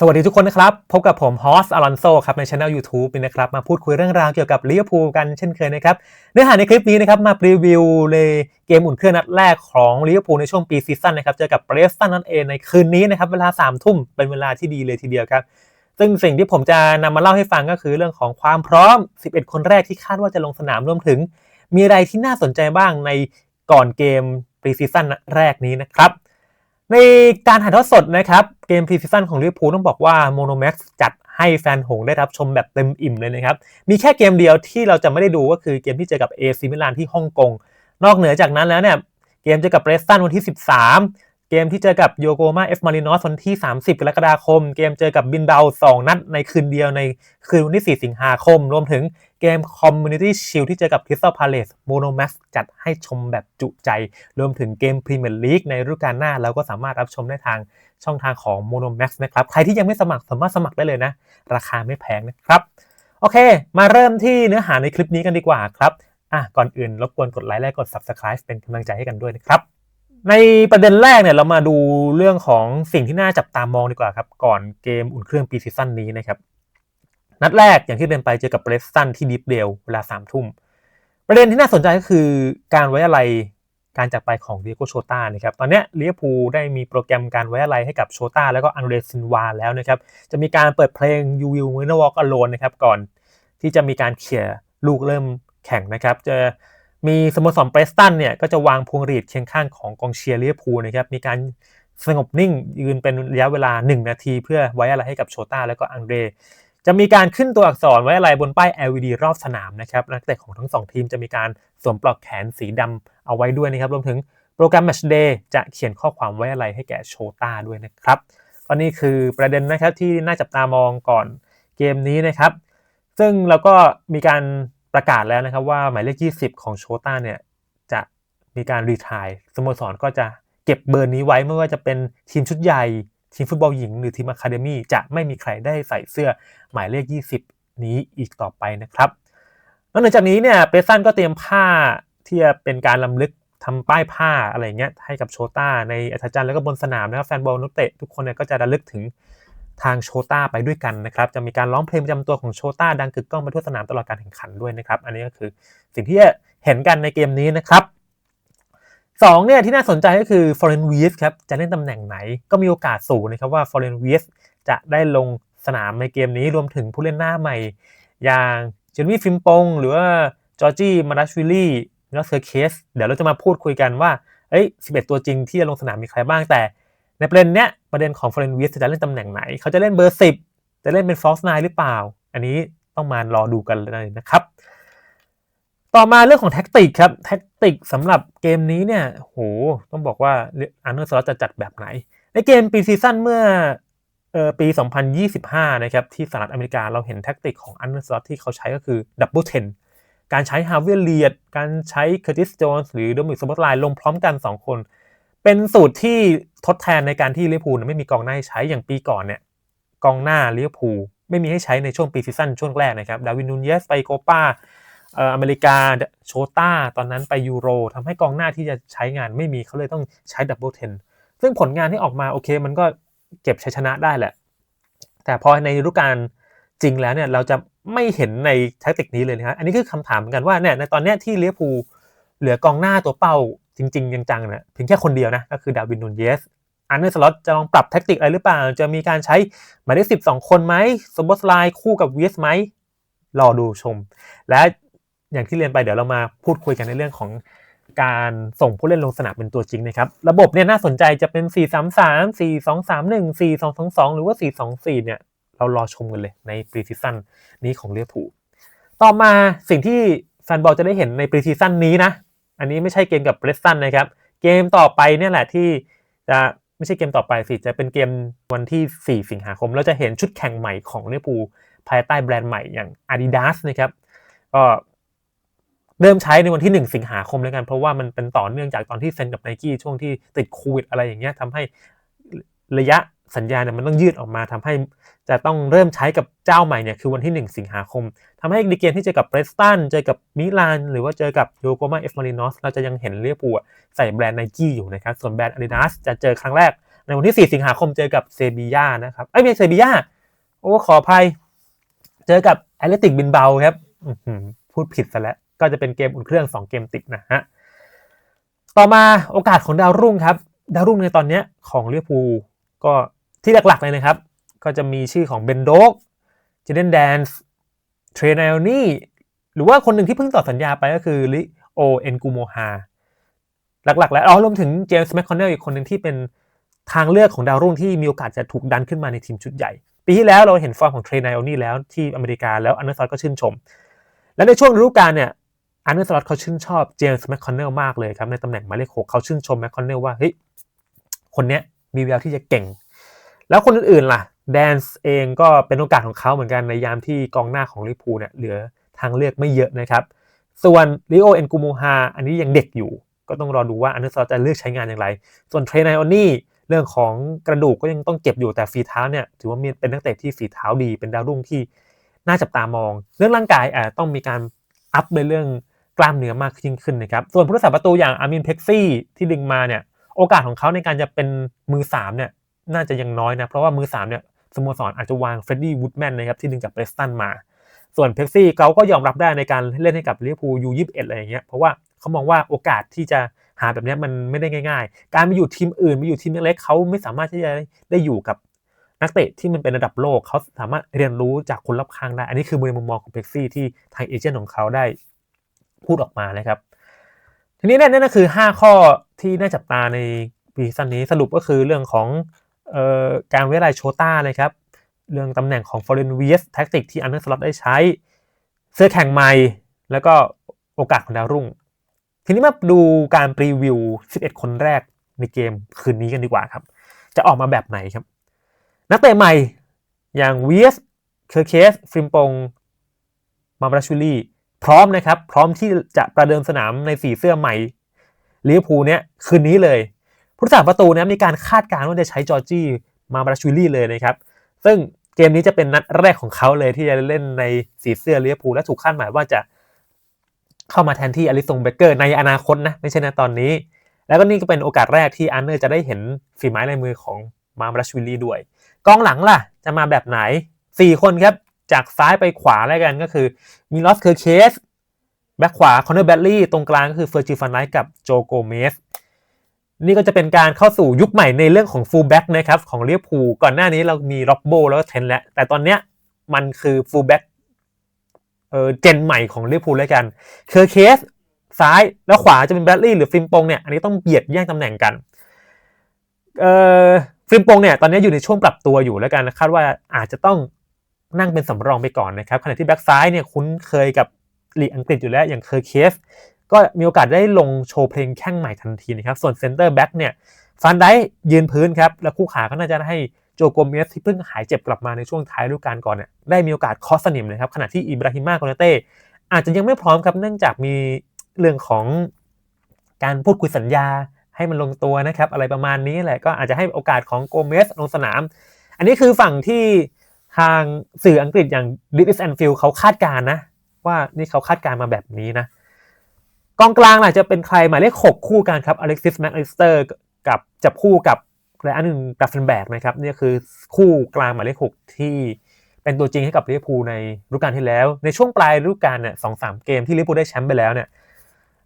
สวัสดีทุกคนนะครับ พบกับผมฮอสอลอนโซครับ ในช anel YouTube นี่นะครับ มาพูดคุยเรื่องราวเกี่ยวกับลิเวอร์พูลกันเช่นเคยนะครับ เนื้อหาในคลิปนี้นะครับ มารีวิวเลยเกมอุ่นเครื่องนัดแรกของลิเวอร์พูลในช่วงปีซีซั่นนะครับ เจอกับเบรสตันนั่นเองในคืนนี้นะครับ เวลา3ามทุ่มเป็นเวลาที่ดีเลยทีเดียวครับ ซึ่งสิ่งที่ผมจะนำมาเล่าให้ฟังก็คือเรื่องของความพร้อม 11 คนแรกที่คาดว่าจะลงสนามรวมถึง มีอะไรที่น่าสนใจบ้างในก่อนเกมปีซีซั่นแรกนี้นะครับ ในการถ่ายทอดสดนะครับ เกมพรีซีซั่นของลิเวอร์พูลต้องบอกว่าโมโนแม็กซ์จัดให้แฟนหงได้รับชมแบบเต็มอิ่มเลยนะครับ มีแค่เกมเดียวที่เราจะไม่ได้ดูก็คือเกมที่เจอกับเอซิมิลานที่ฮ่องกง นอกเหนือจากนั้นแล้วเนี่ย เกมเจอกับเรสตันวันที่ 13 เกมที่เจอกับโยโกมาเอฟมารินอสวันที่ 30 กรกฎาคม เกมเจอกับบินเบา 2 นัดในคืนเดียวในคืนวันที่ 4 สิงหาคม รวมถึง เกมคอมมูนิตี้ชิลที่เจอกับคริสตัลพาเลสโมโนแม็กจัดให้ชมแบบจุใจ รวมถึงเกมพรีเมียร์ลีกในฤดูกาลหน้า เราก็สามารถรับชมได้ทางช่องทางของ Mono Max นะครับ ใครที่ยังไม่สมัครสามารถสมัครได้เลยนะ ราคาไม่แพงนะครับ โอเค มาเริ่มที่เนื้อหาในคลิปนี้กันดีกว่าครับอะก่อนอื่นรบกวนกดไลค์และกด Subscribe เป็นกำลังใจให้กันด้วยนะครับในประเด็นแรกเนี่ยเรามาดูเรื่องของสิ่งที่น่าจับตามองดีกว่าครับ ก่อนเกมอุ่นเครื่องปีซีซั่นนี้นะครับ นัดแรกอย่างที่เดินไปเจอกับเบรสตันที่ดิฟเดลเวลาสามทุ่ม ประเด็นที่น่าสนใจก็คือการไว้อะไรการจากไปของเดียโกโชตานะครับ ตอนนี้ลิเวอร์พูลได้มีโปรแกรมการไว้อะไรให้กับโชตาแล้วก็อังเดรซินวาแล้วนะครับ จะมีการเปิดเพลง You Will Never Walk Alone นะครับ ก่อนที่จะมีการเขี่ยลูกเริ่มแข่งนะครับ จะมีสโมสรเบรสตันเนี่ยก็จะวางพวงหรีดเคียงข้างของกองเชียร์ลิเวอร์พูลนะครับ มีการสงบนิ่งยืนเป็นระยะเวลา 1 นาที เพื่อไว้อะไรให้กับโชตาแล้วก็อังเดร จะมีการขึ้นตัวอักษรไว้อะไรบนป้าย LED รอบสนามนะครับนักเตะของทั้งสองทีมจะมีการสวมปลอกแขนสีดำเอาไว้ด้วยนะครับรวมถึงโปรแกรม Match Day จะเขียนข้อความไว้อะไรให้แก่โชต้าด้วยนะครับตอนนี้คือประเด็นนะครับที่น่าจับตามองก่อนเกมนี้นะครับ ซึ่งเราก็มีการประกาศแล้วนะครับว่าหมายเลข 20 ของโชต้าเนี่ยจะมีการรีทายสโมสรก็จะเก็บเบอร์นี้ไว้ไม่ว่าจะเป็นทีมชุดใหญ่ ทีมฟุตบอลหญิงหรือทีมอะคาเดมี่จะไม่มีใครได้ใส่เสื้อหมายเลข 20 นี้อีกต่อไปนะครับนอกจากนี้เนี่ยเปซันก็เตรียมผ้าที่จะเป็นการลำลึกทำป้ายผ้าอะไรเงี้ยให้กับโชต้าในอัธจันทร์แล้วก็บนสนามนะครับแฟนบอลนักเตะทุกคนเนี่ยก็จะระลึกถึงทางโชต้าไปด้วยกันนะครับ จะมีการร้องเพลงประจำตัวของโชต้าดังกึกก้องไปทั่วสนามตลอดการแข่งขันด้วยนะครับ อันนี้ก็คือสิ่งที่เห็นกันในเกมนี้นะครับ สองเนี่ยที่น่าสนใจก็คือฟอร์เรนวีสครับจะเล่นตำแหน่งไหนก็มีโอกาสสูงนะครับว่าฟอร์เรนวีสจะได้ลงสนามในเกมนี้รวมถึงผู้เล่นหน้าใหม่ อย่างเจนวี่ฟิมปง หรือว่าจอร์จี้มาราชวิลลี่แล้วเซอร์เคสเดี๋ยวเราจะมาพูดคุยกันว่าเอ้ย11 ตัวจริงที่จะลงสนามมีใครบ้างแต่ ในประเด็นเนี้ยประเด็นของฟอร์เรนวีสจะเล่นตำแหน่งไหน เขาจะเล่นเบอร์ 10 จะเล่นเป็นฟอสไนหรือเปล่า อันนี้ต้องมารอดูกันเลยนะครับ ต่อมาเรื่องของแท็กติกครับแท็กติกสำหรับเกมนี้เนี่ยโหต้องบอกว่าอันเดอร์สล็อตจะจัดแบบไหน ในเกมปีซีซั่นเมื่อเออปี 2025 นะครับ ที่สหรัฐอเมริกาเราเห็นแท็กติกของอันเดอร์สล็อตที่เขาใช้ก็คือดับเบิลเทนการใช้ฮาร์เวียเลียดการใช้เคอร์ติสโจนส์หรือโดมิกสปอตไลน์ลงพร้อมกัน 2 คน เป็นสูตรที่ทดแทนในการที่ลิเวอร์พูลไม่มีกองหน้าใช้อย่างปีก่อนเนี่ยกองหน้าลิเวอร์พูลไม่มีให้ใช้ในช่วงปีซีซั่นช่วงแรกนะครับดาวินนูนเยสไปโกปา อเมริกาโชต้าตอนนั้นไปยูโรทำให้กองหน้าที่จะใช้งานไม่มีเขาเลยต้องใช้ดับเบิลเทนซึ่งผลงานที่ออกมาโอเคมันก็เก็บชัยชนะได้แหละ แต่พอในฤดูกาลจริงแล้วเนี่ยเราจะไม่เห็นในแท็กติกนี้เลยนะครับอันนี้คือคำถามเหมือนกันว่าเนี่ยในตอนนี้ที่เลี้ยพูเหลือกองหน้าตัวเป้าจริงๆจังๆเนี่ยเพียงแค่คนเดียวนะก็คือดาวินนูนเยสอันเนอร์สล็อตจะลองปรับแท็กติกอะไรหรือเปล่า จะมีการใช้หมายเลขสิบสองคนไหมสมบสไลน์คู่กับเวสไหมรอดูชม และ อย่างที่เรียนไปเดี๋ยวเรามาพูดคุยกันในเรื่องของการส่งผู้เล่นลงสนามเป็นตัวจริงนะครับ ระบบเนี่ยน่าสนใจจะเป็น 4 3 3 4 2 3 1 4 2 2 2 หรือว่า 4 2 4 เนี่ยเรารอชมกันเลยในปรีซีซั่นนี้ของเลียผูต่อมาสิ่งที่แฟนบอลจะได้เห็นในปรีซีซั่นนี้นะ อันนี้ไม่ใช่เกมกับเบรสตันนะครับ เกมต่อไปเนี่ยแหละที่จะไม่ใช่เกมต่อไปสิ จะเป็นเกมวันที่ 4 สิงหาคม เราจะเห็นชุดแข่งใหม่ของเลียผูภายใต้แบรนด์ใหม่อย่าง Adidas นะครับ ก็ เริ่มใช้ในวันที่ 1 สิงหาคมแล้วกัน เพราะว่ามันเป็นต่อเนื่องจากตอนที่เซ็นกับไนกี้ช่วงที่ติดโควิดอะไรอย่างเงี้ยทำให้ระยะสัญญาเนี่ยมันต้องยืดออกมาทำให้จะต้องเริ่มใช้กับเจ้าใหม่เนี่ยคือวันที่ 1 สิงหาคมทำให้ในเกมที่เจอกับเบรสตันเจอกับมิลาน หรือว่าเจอกับโยโกมาเอฟมารินอสเราจะยังเห็นเรียปูใส่แบรนด์ไนกี้อยู่นะครับ ส่วนแบรนด์อาดิดาสจะเจอครั้งแรก ในวันที่ 4 สิงหาคมเจอกับเซบียานะครับเอ้ไม่ใช่เซบียาโอ้ขออภัย เจอกับแอตเลติกบินเบาครับพูดผิดซะแล้ว ก็จะเป็นเกมอุ่นเครื่อง 2 เกมติดนะฮะ ต่อมาโอกาสของดาวรุ่งครับ ดาวรุ่งในตอนนี้ของเรียพูก็ที่หลักๆเลยนะครับ ก็จะมีชื่อของเบนโดกเจเดนแดนส์เทรนเนลนี่หรือว่าคนหนึ่งที่เพิ่งต่อสัญญาไปก็คือลิโอเอนกูโมฮาหลักๆ แล้วอ๋อรวมถึงเจมส์แมคคอนเนลอีกคนหนึ่งที่เป็นทางเลือกของดาวรุ่งที่มีโอกาสจะถูกดันขึ้นมาในทีมชุดใหญ่ ปีที่แล้วเราเห็นฟอร์มของเทรนเนลนี่แล้วที่อเมริกาแล้วอันเดอร์ซอตก็ชื่นชม และในช่วงฤดูกาลเนี่ย อันเดอร์สล็อตเขาชื่นชอบเจมส์แมคคอนเนลมากเลยครับในตำแหน่งหมายเลขหกเขาชื่นชมแมคคอนเนลว่าเฮ้ยคนเนี้ยมีแววที่จะเก่ง แล้วคนอื่นๆล่ะแดนส์เองก็เป็นโอกาสของเขาเหมือนกันในยามที่กองหน้าของลิปูเนี่ยเหลือทางเลือกไม่เยอะนะครับ ส่วนลิโอเอ็นกูโมฮาอันนี้ยังเด็กอยู่ ก็ต้องรอดูว่าอันเดอร์สล็อตจะเลือกใช้งานอย่างไร ส่วนเทรนไนออนนี่เรื่องของกระดูกก็ยังต้องเก็บอยู่แต่ฝีเท้าเนี่ยถือว่ามีเป็นนักเตะที่ฝีเท้าดีเป็นดาวรุ่งที่น่าจับตามอง เรื่องร่างกายอาจต้องมีการอัพในเรื่อง กล้ามเนื้อมากยิ่งขึ้นนะครับ ส่วนผู้รักษาประตูอย่างอามินเพ็กซี่ที่ดึงมาเนี่ย โอกาสของเขาในการจะเป็นมือ3เนี่ยน่าจะยังน้อยนะ เพราะว่ามือ3เนี่ยสโมสรอาจจะวางเฟรดดี้วูดแมนนะครับที่ดึงจากเบรสตันมา ส่วนเพ็กซี่เขาก็ยอมรับได้ในการเล่นให้กับลิเวอร์พูลยูยี่สิบเอ็ดอะไรอย่างเงี้ยเพราะว่าเขามองว่าโอกาสที่จะหาแบบนี้มันไม่ได้ง่าย ๆ การไปอยู่ทีมอื่นไปอยู่ทีมเล็กเขาไม่สามารถที่จะได้อยู่กับนักเตะที่มันเป็นระดับโลกเขาสามารถเรียนรู้จากคนรอบข้างได้ อันนี้คือมุมมองของเพ็กซี่ที่ทางเอเจนต์ของเขาได้ พูดออกมานะครับ ทีนี้นั่นก็คือ 5 ข้อที่น่าจับตาในปีซันนี้สรุปก็คือเรื่องของออการเวลาโชต้าเลยครับ เรื่องตำแหน่งของ Foreign VS แท็กติกที่อันเดอร์สล็อตได้ใช้ เสื้อแข่งใหม่ แล้วก็โอกาสของดาวรุ่ง ทีนี้มาดูการรีวิว 11 คนแรกในเกมคืนนี้กันดีกว่าครับ จะออกมาแบบไหนครับ นักเตะใหม่อย่าง VS เคอร์เคสฟิมปงมาบราชูลี พร้อมนะครับ พร้อมที่จะประเดิมสนามในสีเสื้อใหม่ลิเวอร์พูลเนี่ยคืนนี้เลยผู้รักษาประตูนะมีการคาดการณ์ว่าจะใช้จอร์จี้มาบราชูลี่เลยนะครับ ซึ่งเกมนี้จะเป็นนัดแรกของเขาเลยที่จะเล่นในสีเสื้อลิเวอร์พูลและถูกคาดหมายว่าจะเข้ามาแทนที่อลิซงเบเกอร์ในอนาคตนะไม่ใช่ในตอนนี้ แล้วก็นี่ก็เป็นโอกาสแรกที่อันเนอร์จะได้เห็นฝีไม้ลายมือของมาบราชูลี่ด้วย กองหลังล่ะ จะมาแบบไหน 4 คนครับ จากซ้ายไปขวาแล้วกันก็คือมีลอสเคอร์เคสแบ็คขวาคอนเนอร์แบลลี่ตรงกลางก็คือเฟอร์จิฟันไลท์กับโจโกเมสนี่ก็จะเป็นการเข้าสู่ยุคใหม่ในเรื่องของฟูลแบ็กนะครับของเลียพูก่อนหน้านี้เรามีร็อบโบแล้วก็เทนแล้ว แต่ตอนเนี้ยมันคือฟูลแบ็กเออเจนใหม่ของเลียพูแล้วกันเคอร์เคสซ้ายแล้วขวาจะเป็นแบลลี่หรือฟิมปงเนี่ยอันนี้ต้องเบียดแย่งตำแหน่งกันเออฟิมปงเนี่ยตอนนี้อยู่ในช่วงปรับตัวอยู่แล้วกันคาดว่าอาจจะต้อง นั่งเป็นสำรองไปก่อนนะครับขณะที่แบ็กซ้ายเนี่ยคุ้นเคยกับลีกอังกฤษอยู่แล้วอย่างเคอร์เคสก็มีโอกาสได้ลงโชว์เพลงแข้งใหม่ทันทีนะครับ ส่วนเซนเตอร์แบ็กเนี่ยฟันได้ยืนพื้นครับ แล้วคู่ขาก็น่าจะให้โจโกเมสที่เพิ่งหายเจ็บกลับมาในช่วงท้ายฤดูกาลก่อนเนี่ยได้มีโอกาสคอสนิมนะครับขณะที่อิบราฮิมาโกนาเต้อาจจะยังไม่พร้อมครับเนื่องจากมีเรื่องของการพูดคุยสัญญาให้มันลงตัวนะครับ อะไรประมาณนี้แหละก็อาจจะให้โอกาสของโกเมสลงสนาม อันนี้คือฝั่งที่ ทางสื่ออังกฤษอย่าง British Anfield เขาคาดการนะ ว่านี่เขาคาดการมาแบบนี้นะ กองกลางอาจจะเป็นใครหมายเลขหกคู่กันครับอเล็กซิสแม็กลิสเตอร์กับจับคู่กับไรอันนึงดัฟเฟนแบกนะครับนี่คือคู่กลางหมายเลขหกที่เป็นตัวจริงให้กับลิเวอร์พูลในฤดูกาลที่แล้ว ในช่วงปลายฤดูกาลเนี่ยสองสามเกมที่ลิเวอร์พูลได้แชมป์ไปแล้วเนี่ย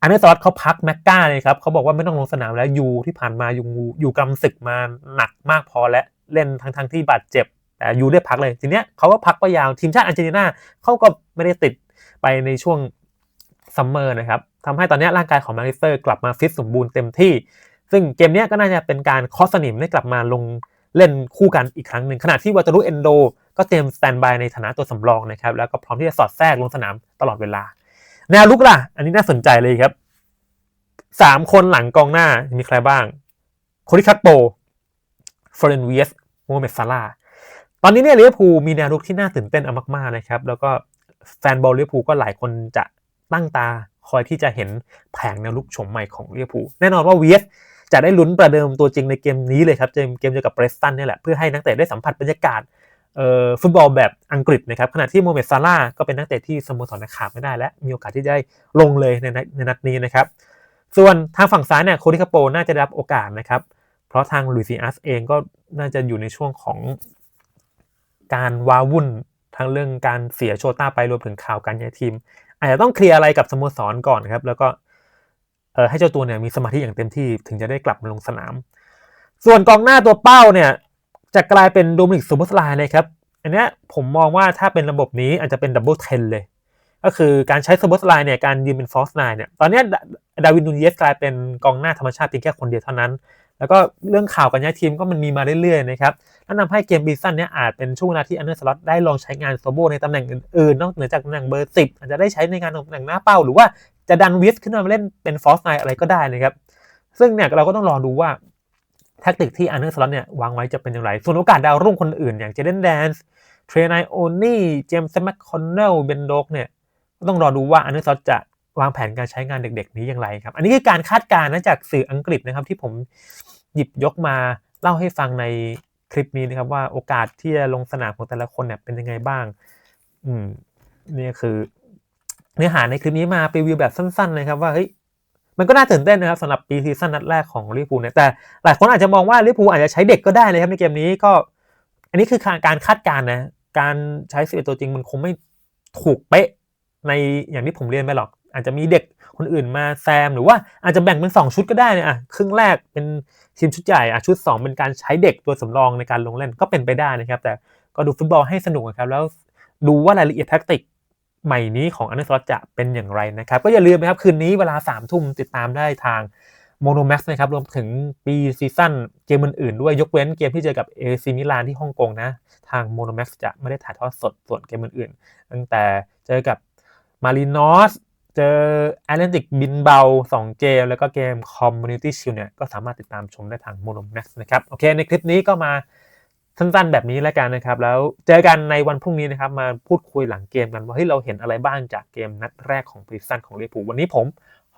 อันนี้ซอสเขาพักแม็กกาเลยครับเขาบอกว่าไม่ต้องลงสนามแล้วยูที่ผ่านมายูอยู่กำศึกมาหนักมากพอและเล่นทั้งทั้งที่บาดเจ็บ แต่ยูได้พักเลยทีเนี้ยเขาก็พักไปยาวทีมชาติอาร์เจนตินาเขาก็ไม่ได้ติดไปในช่วงซัมเมอร์นะครับทำให้ตอนนี้ร่างกายของมาริเซอร์กลับมาฟิตสมบูรณ์เต็มที่ ซึ่งเกมนี้ก็น่าจะเป็นการคอสนิมได้กลับมาลงเล่นคู่กันอีกครั้งหนึ่งขณะที่วัตรุเอนโดก็เตรียมสแตนบายในฐานะตัวสำรองนะครับ แล้วก็พร้อมที่จะสอดแทรกลงสนามตลอดเวลา แนวลุกล่ะ อันนี้น่าสนใจเลยครับสามคนหลังกองหน้ามีใครบ้างโคริคัตโปฟอร์เรนเวียสโมเมตซาลา ตอนนี้เนี่ยลิเวอร์พูลมีแนวลุกที่น่าตื่นเต้นเอามากๆนะครับ แล้วก็แฟนบอลลิเวอร์พูลก็หลายคนจะตั้งตาคอยที่จะเห็นแผงแนวลุกโฉมใหม่ของลิเวอร์พูลแน่นอนว่าเวียสจะได้ลุ้นประเดิมตัวจริงในเกมนี้เลยครับ เกมเจอกับเบรสตันนี่แหละเพื่อให้นักเตะได้สัมผัสบรรยากาศฟุตบอลแบบอังกฤษนะครับขณะที่โมเมตซาร่าก็เป็นนักเตะที่สโมสรขาดไม่ได้และมีโอกาสที่จะได้ลงเลยในในนัดนี้นะครับ ส่วนทางฝั่งซ้ายเนี่ยโคดิคาโปน่าจะได้รับโอกาสนะครับ เพเพราะทางลุยซิอัสเองก็น่าจะอยู่ในช่วงของ การวาวุ่นทั้งเรื่องการเสียโชต้าไปรวมถึงข่าวการย้ายทีม อาจจะต้องเคลียร์อะไรกับสโมสรก่อนครับ แล้วก็เออให้เจ้าตัวเนี่ยมีสมาธิอย่างเต็มที่ถึงจะได้กลับมาลงสนาม ส่วนกองหน้าตัวเป้าเนี่ย จะกลายเป็นโดมินิกซูเปอร์สไลน์เลยครับ อันนี้ผมมองว่าถ้าเป็นระบบนี้อาจจะเป็นดับเบิลเทนเลย ก็คือการใช้ซูเปอร์สไลน์เนี่ยการยืนเป็นฟอสไนเนี่ยตอนนี้ดาวินนูเยสกลายเป็นกองหน้าธรรมชาติเพียงแค่คนเดียวเท่านั้น แล้วก็เรื่องข่าวการย้ายทีมก็มันมีมาเรื่อยๆนะครับนั่นทำให้เกมบีซันเนี่ยอาจเป็นช่วงเวลาที่อันเดอร์สล็อตได้ลองใช้งานโซโบในตำแหน่งอื่นๆ นอกเหนือจากตำแหน่งเบอร์สิบอาจจะได้ใช้ในงานตำแหน่งหน้าเป้า หรือว่าจะดันวิสขึ้นมาเล่นเป็นฟอสไนอะไรก็ได้นะครับ ซึ่งเนี่ยเราก็ต้องรอดูว่าแทคติกที่อันเดอร์สล็อตเนี่ยวางไว้จะเป็นอย่างไร ส่วนโอกาสดาวรุ่งคนอื่น อย่างเจเดนแดนส์เทรนายโอนี่เจมส์แมคคอนเนลเบนโดกเนี่ยก็ต้องรอดูว่าอันเดอร์สล็อตจะ วางแผนการใช้งานเด็ก ๆ นี้อย่างไรครับ อันนี้คือการคาดการณ์นะจากสื่ออังกฤษนะครับ ที่ผมหยิบยกมาเล่าให้ฟังในคลิปนี้นะครับ ว่าโอกาสที่จะลงสนามของแต่ละคนเนี่ยเป็นยังไงบ้าง อืมนี่คือ เนื้อหาในคลิปนี้มารีวิวแบบสั้นๆนะครับว่าเฮ้ยมันก็น่าตื่นเต้นนะครับสำหรับปีซีซั่นนัดแรกของลิเวอร์พูลเนี่ยแต่หลายคนอาจจะมองว่าลิเวอร์พูลอาจจะใช้เด็กก็ได้นะครับในเกมนี้ก็ อันนี้คือการคาดการณ์นะ การใช้สิบเอ็ดตัวจริงมันคงไม่ถูกเป๊ะในอย่างที่ผมเรียนไปหรอก อาจจะมีเด็กคนอื่นมาแซม หรือว่าอาจจะแบ่งเป็น 2 ชุดก็ได้นะอะครึ่งแรกเป็นทีมชุดใหญ่อะชุด 2 เป็นการใช้เด็กตัวสำรองในการลงเล่นก็เป็นไปได้นะครับ แต่ก็ดูฟุตบอลให้สนุกครับ แล้วดูว่ารายละเอียดแท็กติกใหม่นี้ของอันเดอร์สลอตจะเป็นอย่างไรนะครับ ก็อย่าลืมนะครับ คืนนี้เวลา3ามทุ่มติดตามได้ทางโมโนแม็กซ์นะครับ รวมถึงปีซีซั่นเกมอื่นๆด้วยยกเว้นเกมที่เจอกับเอซีมิลานที่ฮ่องกงนะ ทางโมโนแม็กซ์จะไม่ได้ถ่ายทอดสดส่วนเกมอื่นๆตั้งแต่เจอกับมารีนอส เจอแอตเลนติกบินเบา 2 เกม แล้วก็เกมคอมมูนิตี้ชิลเนี่ยก็สามารถติดตามชมได้ทางโมโนแม็กซ์นะครับ โอเค ในคลิปนี้ก็มาสั้นๆแบบนี้แล้วกันนะครับ แล้วเจอกันในวันพรุ่งนี้นะครับ มาพูดคุยหลังเกมกันว่าเฮ้ยเราเห็นอะไรบ้างจากเกมนัดแรกของปีซันของลิเวอร์พูลวันนี้ผม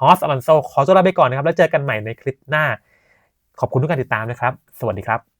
ฮอสอลันโซขอตัวลาไปก่อนนะครับ แล้วเจอกันใหม่ในคลิปหน้า ขอบคุณทุกการติดตามนะครับ สวัสดีครับ